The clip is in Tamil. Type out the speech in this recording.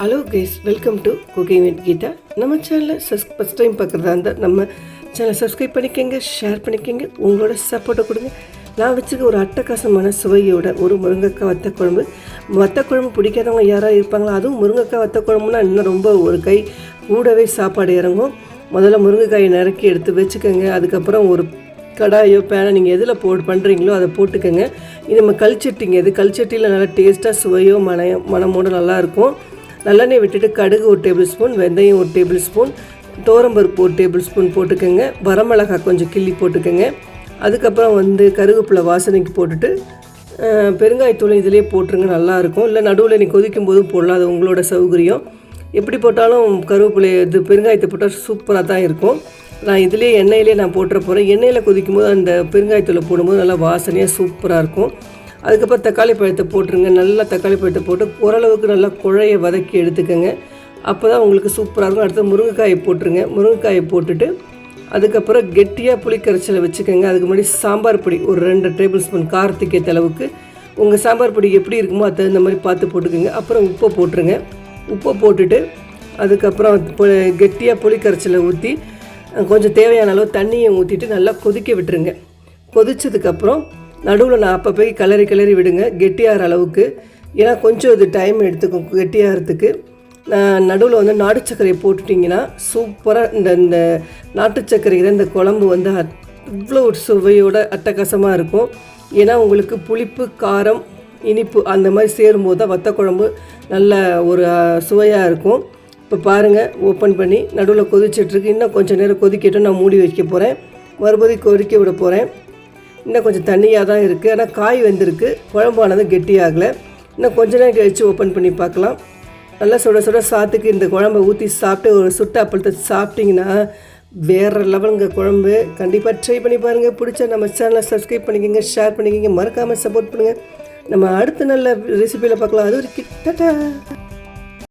Hello guys welcome to cooking with Geetha நம்ம சேனலில் சஸ் ஃபஸ்ட் டைம் பார்க்குறதா இருந்தால் நம்ம சேனலை சப்ஸ்கிரைப் பண்ணிக்கோங்க ஷேர் பண்ணிக்கோங்க உங்களோட சப்போர்ட்டை கொடுங்க. நான் வச்சுக்க ஒரு அட்டகாசமான சுவையோட ஒரு முருங்கைக்காய் வத்த குழம்பு வத்த குழம்பு பிடிக்காதவங்க யாராவது இருப்பாங்களோ? அதுவும் முருங்கைக்காய் வத்த குழம்புனா இன்னும் ரொம்ப ஒரு கை கூடவே சாப்பாடு இறங்கும். முதல்ல முருங்கைக்காயை நறுக்கி எடுத்து வச்சுக்கோங்க. அதுக்கப்புறம் ஒரு கடாயோ பேனை நீங்கள் எதில் போட்டு பண்ணுறீங்களோ அதை போட்டுக்கோங்க. இது நம்ம கல்ச்சட்டிங்க இது கல்ச்சட்டியில் நல்லா டேஸ்ட்டாக சுவையோ மன மனமோட நல்லாயிருக்கும் நல்லெண்ணெய் விட்டுட்டு கடுகு ஒரு டேபிள் ஸ்பூன் வெந்தயம் ஒரு டேபிள் ஸ்பூன் தோரம்பருப்பு ஒரு டேபிள் ஸ்பூன் போட்டுக்கோங்க. வரமிளகாய் கொஞ்சம் கிள்ளி போட்டுக்கோங்க. அதுக்கப்புறம் வந்து கருவேப்பிலை வாசனைக்கு போட்டுட்டு பெருங்காயத்தூள் இதிலே போட்டுருங்க நல்லாயிருக்கும். இல்லை நடுவில் நீ கொதிக்கும் போதும் போடலாம் அது உங்களோட சௌகரியம். எப்படி போட்டாலும் கருவேப்பிலை இது பெருங்காயத்தை போட்டால் சூப்பராக தான் இருக்கும். நான் இதிலே எண்ணெயிலே நான் போட்டுற போகிறேன் எண்ணெயில் கொதிக்கும் போது அந்த பெருங்காயத்தூளை போடும்போது நல்லா வாசனையாக சூப்பராக இருக்கும். அதுக்கப்புறம் தக்காளி பழத்தை போட்டுருங்க. நல்லா தக்காளி பழத்தை போட்டு ஓரளவுக்கு நல்லா குழைய வதக்கி எடுத்துக்கோங்க. அப்போ தான் உங்களுக்கு சூப்பராக இருக்கும். அடுத்து முருங்கைக்காயை போட்டுருங்க. முருங்கைக்காயை போட்டுட்டு அதுக்கப்புறம் கெட்டியாக புளி கரைச்சலை வச்சுக்கோங்க. அதுக்கு முன்னாடி சாம்பார் பொடி ஒரு ரெண்டு டேபிள் ஸ்பூன் காரத்துக்கு ஏற்ற அளவுக்கு. உங்கள் சாம்பார் பொடி எப்படி இருக்குமோ அது தகுந்த மாதிரி பார்த்து போட்டுக்கோங்க. அப்புறம் உப்பை போட்டுருங்க. உப்பை போட்டுட்டு அதுக்கப்புறம் கெட்டியாக புளிக்கரைச்சலை ஊற்றி கொஞ்சம் தேவையான அளவு தண்ணியை ஊற்றிட்டு நல்லா கொதிக்க விட்டுருங்க. கொதிச்சதுக்கப்புறம் நடுவில் நான் அப்போ போய் கிளறி கிளறி விடுங்க கெட்டியாகிற அளவுக்கு. ஏன்னா கொஞ்சம் இது டைம் எடுத்துக்கும் கெட்டியாகிறதுக்கு. நடுவில் வந்து நாட்டு சர்க்கரையை போட்டுட்டிங்கன்னா சூப்பராக இந்த இந்த நாட்டு சர்க்கரையில் இந்த குழம்பு வந்து இவ்வளோ ஒரு சுவையோட அட்டகாசமாக இருக்கும். ஏன்னா உங்களுக்கு புளிப்பு காரம் இனிப்பு அந்த மாதிரி சேரும்போது தான் வத்த குழம்பு நல்ல ஒரு சுவையாக இருக்கும். இப்போ பாருங்கள் ஓப்பன் பண்ணி நடுவில் கொதிச்சிட்ருக்கு இன்னும் கொஞ்சம் நேரம் கொதிக்கட்டும் நான் மூடி வைக்க போகிறேன் மறுபடியும் கொதிக்க விட போகிறேன் இன்னும் கொஞ்சம் தண்ணியாக தான் இருக்குது ஆனால் காய் வந்திருக்கு. குழம்பானது கெட்டியாகலை. இன்னும் கொஞ்ச நேரம் கழித்து ஓப்பன் பண்ணி பார்க்கலாம். நல்லா சுட சுட சாத்துக்கு இந்த குழம்பை ஊற்றி சாப்பிட்டு ஒரு சுட்ட அப்பளத்தை சாப்பிட்டிங்கன்னா வேறு லெவலுங்க குழம்பு. கண்டிப்பாக ட்ரை பண்ணி பாருங்கள் பிடிச்ச நம்ம சேனலை சப்ஸ்கிரைப் பண்ணிக்கோங்க ஷேர் பண்ணிக்கோங்க. மறக்காமல் சப்போர்ட் பண்ணுங்கள் நம்ம அடுத்த நல்ல ரெசிபியில் பார்க்கலாம். அது ஒரு கிட்டத்தட்ட